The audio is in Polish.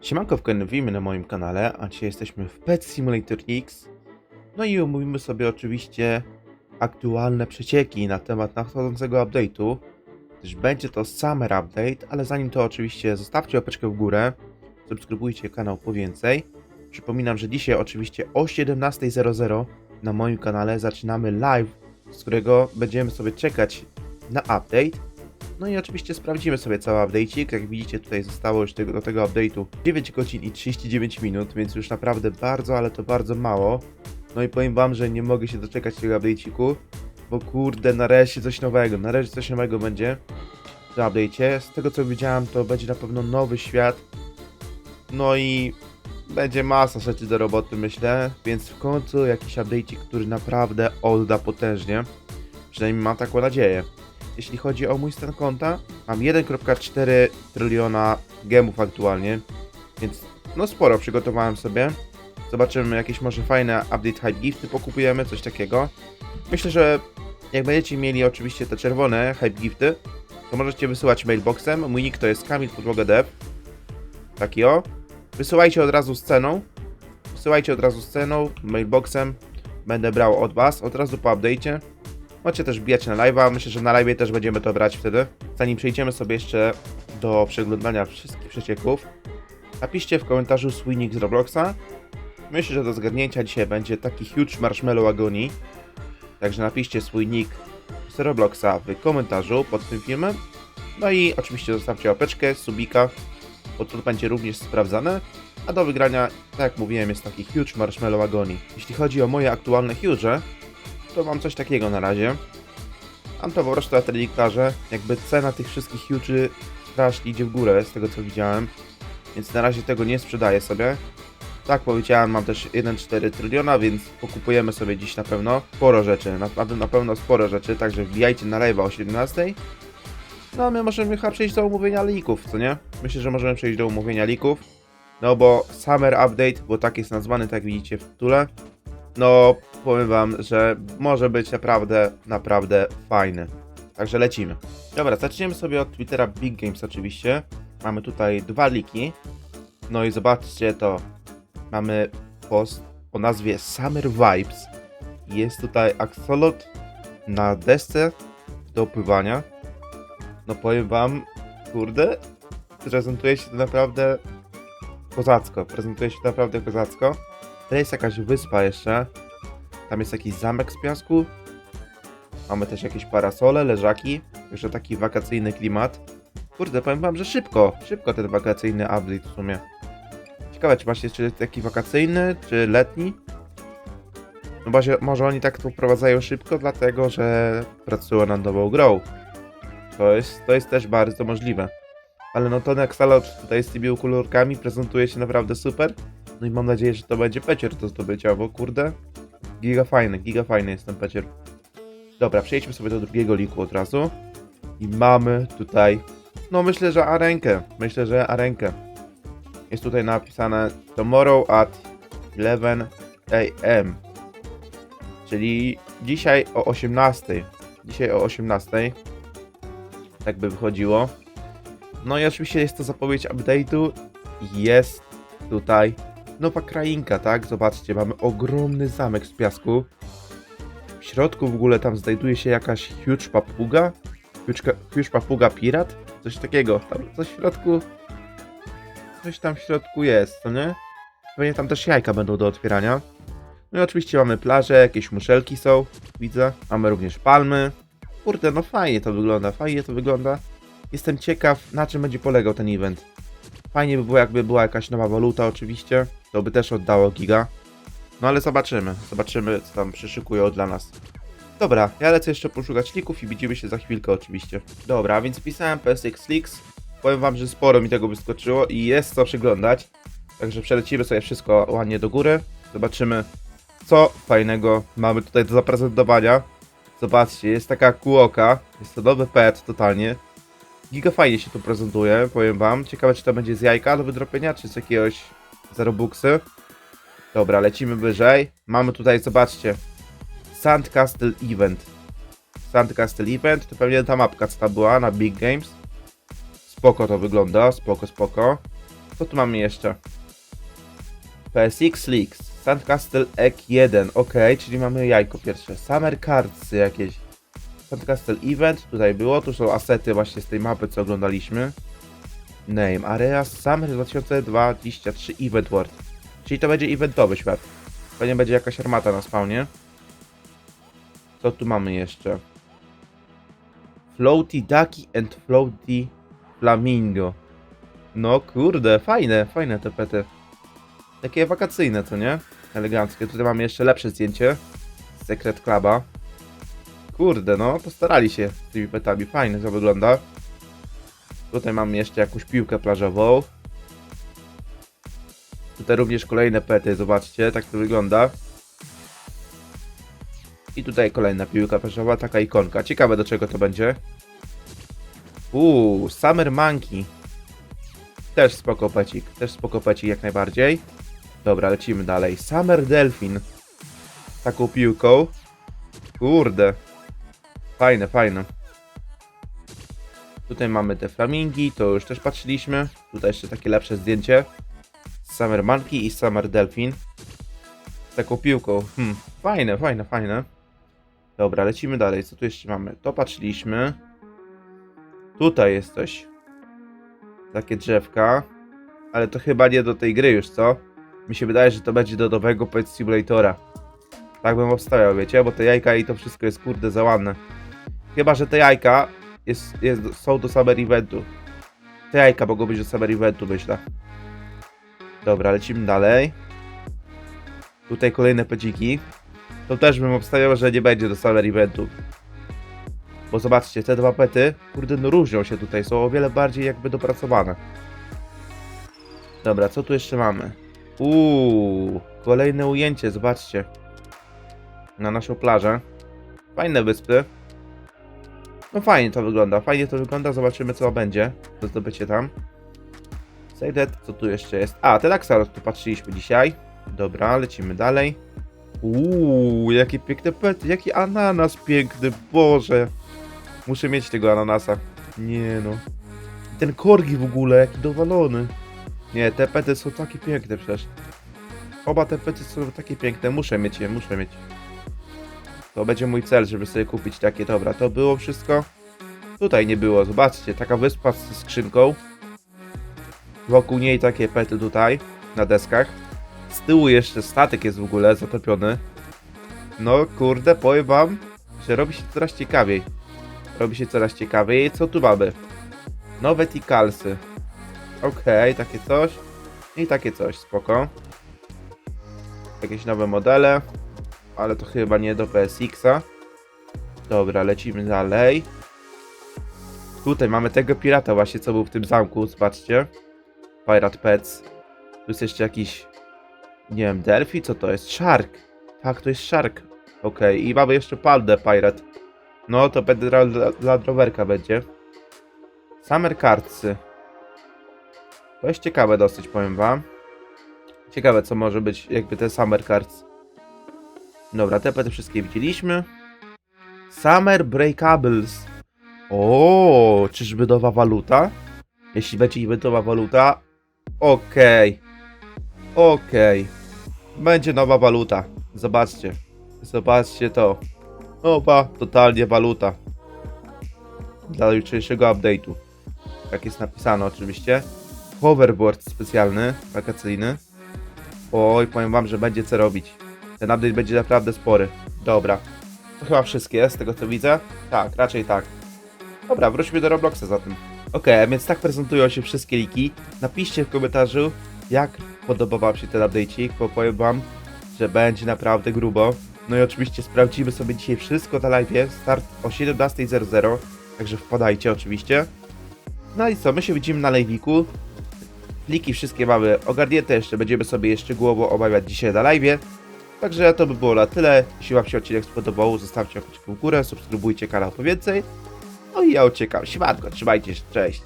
Siemanko filmie na moim kanale, a dzisiaj jesteśmy w Pet Simulator X. No i omówimy sobie oczywiście aktualne przecieki na temat nadchodzącego update'u. Gdyż będzie to Summer Update, ale zanim to oczywiście zostawcie łapeczkę w górę, subskrybujcie kanał po więcej. Przypominam, że dzisiaj oczywiście o 17.00 na moim kanale zaczynamy live, z którego będziemy sobie czekać na update. No i oczywiście sprawdzimy sobie cały update'ik. Jak widzicie, tutaj zostało już do tego update'u 9 godzin i 39 minut, więc już naprawdę bardzo, ale to bardzo mało. No i powiem wam, że nie mogę się doczekać tego update'iku, bo kurde, nareszcie coś nowego, nareszcie coś nowego będzie w tym update'cie. Z tego co widziałem, to będzie na pewno nowy świat. No i będzie masa rzeczy do roboty, myślę, więc w końcu jakiś update'ik, który naprawdę odda potężnie. Przynajmniej mam taką nadzieję jeśli chodzi o mój stan konta, mam 1.4 tryliona gemów aktualnie, więc no sporo przygotowałem sobie. Zobaczymy jakieś może fajne update hype gifty pokupujemy, coś takiego. Myślę, że jak będziecie mieli oczywiście te czerwone hype gifty, to możecie wysyłać mailboxem. Mój nick to jest Kamil Podłoga Dev. Taki o. Wysyłajcie od razu z ceną. Wysyłajcie od razu z ceną, mailboxem. Będę brał od was, od razu po update'cie. Możecie też wbijać na live'a, myślę, że na live'ie też będziemy to brać wtedy. Zanim przejdziemy sobie jeszcze do przeglądania wszystkich przecieków, napiszcie w komentarzu swój nick z Robloxa. Myślę, że do zgadnięcia dzisiaj będzie taki huge marshmallow agonii. Także napiszcie swój nick z Robloxa w komentarzu pod tym filmem. No i oczywiście zostawcie łapeczkę, subika, bo to będzie również sprawdzane. A do wygrania, tak jak mówiłem, jest taki huge marshmallow agonii. Jeśli chodzi o moje aktualne huge, to mam coś takiego na razie. Mam to po prostu na treningarze. Jakby cena tych wszystkich huge'y strasznie idzie w górę, z tego co widziałem. Więc na razie tego nie sprzedaję sobie. Tak powiedziałem, mam też 1,4 tryliona, więc pokupujemy sobie dziś na pewno sporo rzeczy. Na, na, pewno sporo rzeczy, także wbijajcie na live'a o 17. No a my możemy chyba przejść do umówienia lików, co nie? Myślę, że możemy przejść do umówienia lików. No bo Summer Update, bo tak jest nazwany, tak widzicie w tytule, no powiem wam, że może być naprawdę, naprawdę fajny. Także lecimy. Dobra, zaczniemy sobie od Twittera Big Games oczywiście. Mamy tutaj dwa liki. No i zobaczcie to. Mamy post o nazwie Summer Vibes. Jest tutaj axolot na desce do pływania. No powiem wam, kurde, prezentuje się to naprawdę kozacko. Prezentuje się to naprawdę kozacko. To jest jakaś wyspa jeszcze. Tam jest jakiś zamek z piasku. Mamy też jakieś parasole, leżaki. Jeszcze taki wakacyjny klimat. Kurde, powiem wam, że szybko, szybko ten wakacyjny update w sumie. Ciekawe, czy właśnie czy taki wakacyjny, czy letni. No może, może oni tak to wprowadzają szybko, dlatego że pracują nad nową grą. To jest, to jest też bardzo możliwe. Ale no ten Axolot tutaj z tymi kolorkami prezentuje się naprawdę super. No i mam nadzieję, że to będzie pecior do zdobycia, bo kurde, giga fajny, giga fajny jest ten pecior. Dobra, przejdźmy sobie do drugiego liku od razu. I mamy tutaj, no myślę, że arenkę, myślę, że arenkę. Jest tutaj napisane tomorrow at 11 am. Czyli dzisiaj o 18. Dzisiaj o 18. Tak by wychodziło. No i oczywiście jest to zapowiedź update'u. Jest tutaj nowa krainka, tak? Zobaczcie, mamy ogromny zamek z piasku. W środku w ogóle tam znajduje się jakaś huge papuga. Huge, huge papuga pirat? Coś takiego. Tam coś w środku... Coś tam w środku jest, co nie? Pewnie tam też jajka będą do otwierania. No i oczywiście mamy plaże, jakieś muszelki są, widzę. Mamy również palmy. Kurde, no fajnie to wygląda, fajnie to wygląda. Jestem ciekaw, na czym będzie polegał ten event. Fajnie by było, jakby była jakaś nowa waluta, oczywiście. To by też oddało giga. No ale zobaczymy. Zobaczymy, co tam przyszykują dla nas. Dobra, ja lecę jeszcze poszukać lików i widzimy się za chwilkę oczywiście. Dobra, więc wpisałem PSX Leaks. Powiem wam, że sporo mi tego wyskoczyło i jest co przyglądać. Także przelecimy sobie wszystko ładnie do góry. Zobaczymy, co fajnego mamy tutaj do zaprezentowania. Zobaczcie, jest taka kuoka. Jest to nowy pet totalnie. Giga fajnie się tu prezentuje, powiem wam. Ciekawe, czy to będzie z jajka do wydropienia, czy z jakiegoś zarobuksy. Dobra, lecimy wyżej. Mamy tutaj, zobaczcie, Sandcastle Event. Sandcastle Event, to pewnie ta mapka, co ta była na Big Games. Spoko to wygląda, spoko, spoko. Co tu mamy jeszcze? PSX Leaks, Sandcastle Egg 1, ok, czyli mamy jajko pierwsze. Summer Cards jakieś. Sandcastle Event, tutaj było, tu są asety właśnie z tej mapy, co oglądaliśmy. Name, Area Summer 2023 Event World. Czyli to będzie eventowy świat. Pewnie będzie jakaś armata na spawnie. Co tu mamy jeszcze? Floaty Ducky and Floaty Flamingo. No kurde, fajne, fajne te pety. Takie wakacyjne, co nie? Eleganckie. Tutaj mamy jeszcze lepsze zdjęcie. Secret Cluba. Kurde, no, postarali się z tymi petami. Fajnie to wygląda. Tutaj mamy jeszcze jakąś piłkę plażową. Tutaj również kolejne pety, zobaczcie, tak to wygląda. I tutaj kolejna piłka plażowa, taka ikonka. Ciekawe do czego to będzie. Uuu, Summer Monkey. Też spoko pecik, też spoko pecik jak najbardziej. Dobra, lecimy dalej. Summer Delfin. Taką piłką. Kurde. Fajne, fajne. Tutaj mamy te flamingi, to już też patrzyliśmy. Tutaj jeszcze takie lepsze zdjęcie. Summer Monkey i Summer Delfin. Z taką piłką. Hmm, fajne, fajne, fajne. Dobra, lecimy dalej. Co tu jeszcze mamy? To patrzyliśmy. Tutaj jest coś. Takie drzewka. Ale to chyba nie do tej gry już, co? Mi się wydaje, że to będzie do nowego Pet Simulatora. Tak bym obstawiał, wiecie? Bo te jajka i to wszystko jest kurde za ładne. Chyba, że te jajka jest, jest, są do Summer Eventu. Te jajka mogą być do Summer Eventu, myślę. Dobra, lecimy dalej. Tutaj kolejne pedziki. To też bym obstawiał, że nie będzie do Summer Eventu. Bo zobaczcie, te dwa pety, kurde, no różnią się tutaj, są o wiele bardziej jakby dopracowane. Dobra, co tu jeszcze mamy? Uuu, kolejne ujęcie, zobaczcie. Na naszą plażę. Fajne wyspy. No fajnie to wygląda, fajnie to wygląda, zobaczymy co będzie. Do zdobycie tam. Sejdet, co tu jeszcze jest? A, ten Axaros tu patrzyliśmy dzisiaj. Dobra, lecimy dalej. Uuu, jakie piękne pety, jaki ananas piękny, Boże. Muszę mieć tego ananasa. Nie no. Ten korgi w ogóle, jaki dowalony. Nie, te pety są takie piękne przecież. Oba te pety są takie piękne, muszę mieć je, muszę mieć. To będzie mój cel, żeby sobie kupić takie. Dobra, to było wszystko. Tutaj nie było, zobaczcie, taka wyspa z skrzynką. Wokół niej takie pety tutaj, na deskach. Z tyłu jeszcze statek jest w ogóle zatopiony. No kurde, powiem wam, że robi się coraz ciekawiej. Robi się coraz ciekawiej. Co tu mamy? Nowe tikalsy. Okej, takie coś. I takie coś, spoko. Jakieś nowe modele. Ale to chyba nie do PSX-a. Dobra, lecimy dalej. Tutaj mamy tego pirata właśnie, co był w tym zamku, zobaczcie. Pirate Pets. Tu jest jeszcze jakiś... Nie wiem, Delphi? Co to jest? Shark. Tak, to jest Shark. Okej, i mamy jeszcze Paldę Pirate. No, to będzie dla, dla drowerka będzie. Summer Cardsy. To jest ciekawe dosyć, powiem wam. Ciekawe, co może być jakby te Summer Cards. Dobra, te pety wszystkie widzieliśmy. Summer Breakables. O, czyżby nowa waluta? Jeśli będzie eventowa waluta, okej. Okej. Będzie nowa waluta. Zobaczcie. Zobaczcie to. Nowa, totalnie waluta. Dla jutrzejszego update'u. Jak jest napisane oczywiście. Hoverboard specjalny, wakacyjny. Oj, powiem wam, że będzie co robić. Ten update będzie naprawdę spory. Dobra. To chyba wszystkie, z tego co widzę. Tak, raczej tak. Dobra, wróćmy do Robloxa zatem. Okej, a więc tak prezentują się wszystkie liki. Napiszcie w komentarzu, jak podobał wam się ten update'ik, bo powiem wam, że będzie naprawdę grubo. No i oczywiście sprawdzimy sobie dzisiaj wszystko na live. Start o 17.00, także wpadajcie oczywiście. No i co, my się widzimy na live'iku. Pliki wszystkie mamy ogarnięte, jeszcze będziemy sobie jeszcze głowo omawiać dzisiaj na live. Także to by było na tyle. Jeśli wam się odcinek spodobał, zostawcie łapeczkę w górę, subskrybujcie kanał po więcej. No i ja uciekam. Siemanko, trzymajcie się, cześć.